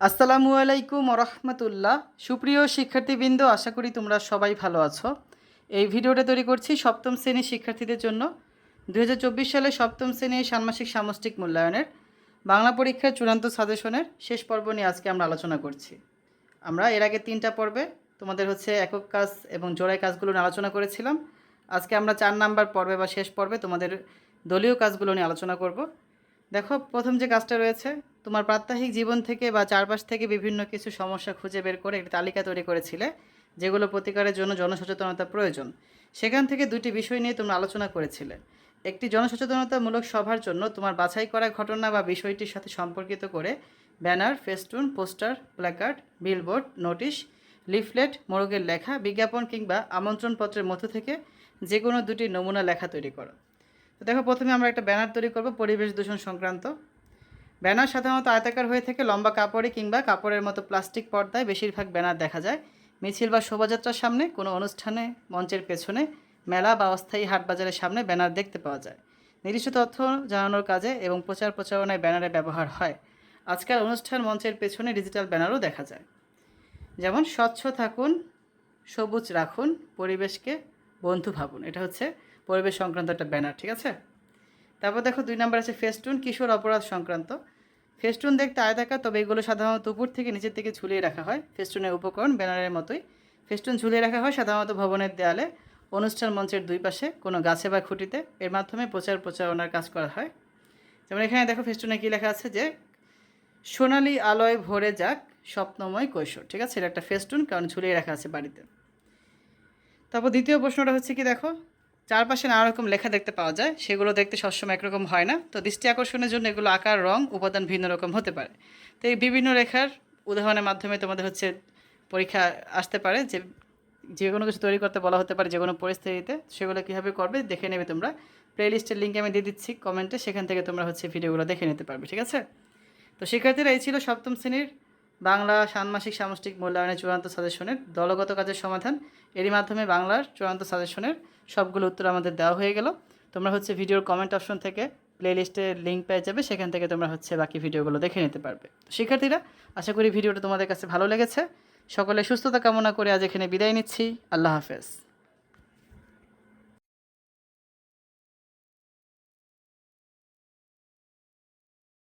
আসসালামু আলাইকুম রহমতুল্লাহ। সুপ্রিয় শিক্ষার্থীবৃন্দ, আশা করি তোমরা সবাই ভালো আছো। এই ভিডিওটা তৈরি করছি সপ্তম শ্রেণির শিক্ষার্থীদের জন্য। দু হাজার চব্বিশ সালে সপ্তম শ্রেণির ষান্মাসিক সামষ্টিক মূল্যায়নের, বাংলা পরীক্ষার চূড়ান্ত সাজেশনের শেষ পর্ব নিয়ে আজকে আমরা আলোচনা করছি। আমরা এর আগে তিনটা পর্বে তোমাদের হচ্ছে একক কাজ এবং জোড়াই কাজগুলো নিয়ে আলোচনা করেছিলাম। আজকে আমরা চার নাম্বার পর্বে বা শেষ পর্বে তোমাদের দলীয় কাজগুলো নিয়ে আলোচনা করব। দেখো, প্রথম যে কাজটা রয়েছে তোমার প্রাত্যহিক জীবন থেকে বা চারপাশ থেকে বিভিন্ন কিছু সমস্যা খুঁজে বের করে একটি তালিকা তৈরি করেছিলে, যেগুলো প্রতিকারের জন্য জনসচেতনতা প্রয়োজন। সেখান থেকে দুটি বিষয় নিয়ে তোমরা আলোচনা করেছিলে। একটি জনসচেতনতামূলক সভার জন্য তোমার বাছাই করা ঘটনা বা বিষয়টির সাথে সম্পর্কিত করে banner, festoon, poster, placard, billboard, notice, leaflet মোরগের লেখা, বিজ্ঞাপন কিংবা আমন্ত্রণপত্রের মধ্য থেকে যে কোনো দুটি নমুনা লেখা তৈরি করো। তো দেখো, প্রথমে আমরা একটা ব্যানার তৈরি করব, পরিবেশ দূষণ সংক্রান্ত। ব্যানার সাধারণত আয়তাকার হয়ে থেকে লম্বা কাপড়ে কিংবা কাপড়ের মতো প্লাস্টিক পর্দায়, বেশিরভাগ ব্যানার দেখা যায়। মিছিল বা শোভাযাত্রার সামনে, কোনো অনুষ্ঠানে, মঞ্চের পেছনে, মেলা বা অস্থায়ী হাট বাজারের সামনে ব্যানার দেখতে পাওয়া যায়। নির্দিষ্ট তথ্য জানানোর কাজে এবং প্রচার প্রচারণায় ব্যানারের ব্যবহার হয়। আজকাল অনুষ্ঠান মঞ্চের পেছনে ডিজিটাল ব্যানারও দেখা যায়। যেমন, স্বচ্ছ থাকুন, সবুজ রাখুন, পরিবেশকে বন্ধু ভাবুন। এটা হচ্ছে পরিবেশ সংক্রান্ত একটা ব্যানার, ঠিক আছে? তারপর দেখো দুই নম্বর আছে ফেস্টুন, কিশোর অপরাধ সংক্রান্ত। ফেস্টুন দেখতে আয় আয়তাকার তবে এগুলো সাধারণত উপর থেকে নিচের থেকে ঝুলিয়ে রাখা হয়। ফেস্টুনের উপকরণ ব্যানারের মতোই। ফেস্টুন ঝুলিয়ে রাখা হয় সাধারণত ভবনের দেয়ালে, অনুষ্ঠান মঞ্চের দুই পাশে, কোনো গাছে বা খুঁটিতে। এর মাধ্যমে প্রচার প্রচারণার কাজ করা হয়। যেমন এখানে দেখো ফেস্টুনে কী লেখা আছে যে, সোনালি আলোয় ভরে যাক স্বপ্নময় কৈশোর। ঠিক আছে, এটা একটা ফেস্টুন, কারণ ঝুলিয়ে রাখা আছে বাড়িতে। তারপর দ্বিতীয় প্রশ্নটা হচ্ছে কি দেখো চারপাশে নানা রকম লেখা দেখতে পাওয়া যায়। সেগুলো দেখতে সবসময় একরকম হয় না। তো দৃষ্টি আকর্ষণের জন্য এগুলো আকার, রং, উপাদান ভিন্ন রকম হতে পারে। তো এই বিভিন্ন রেখার উদাহরণের মাধ্যমে তোমাদের হচ্ছে পরীক্ষা আসতে পারে যে যে কোনো কিছু তৈরি করতে বলা হতে পারে যে কোনো পরিস্থিতিতে। সেগুলো কীভাবে করবে দেখে নেবে তোমরা। প্লেলিস্টের লিঙ্ক আমি দিয়ে দিচ্ছি কমেন্টে। সেখান থেকে তোমরা হচ্ছে ভিডিওগুলো দেখে নিতে পারবে, ঠিক আছে? তো শিক্ষার্থীরা এই ছিল সপ্তম শ্রেণির বাংলা ষান্মাসিক সামষ্টিক মূল্যায়নের চূড়ান্ত সাজেশনের দলগত কাজের সমাধান। এরই মাধ্যমে বাংলার চূড়ান্ত সাজেশনের সবগুলো উত্তর আমাদের দেওয়া হয়ে গেল। তোমরা হচ্ছে ভিডিওর কমেন্ট অপশন থেকে প্লেলিস্টে লিঙ্ক পেয়ে যাবে, সেখান থেকে তোমরা হচ্ছে বাকি ভিডিওগুলো দেখে নিতে পারবে। শিক্ষার্থীরা, আশা করি ভিডিওটা তোমাদের কাছে ভালো লেগেছে। সকলে সুস্থতা কামনা করে আজ এখানে বিদায় নিচ্ছি। আল্লাহ হাফেজ।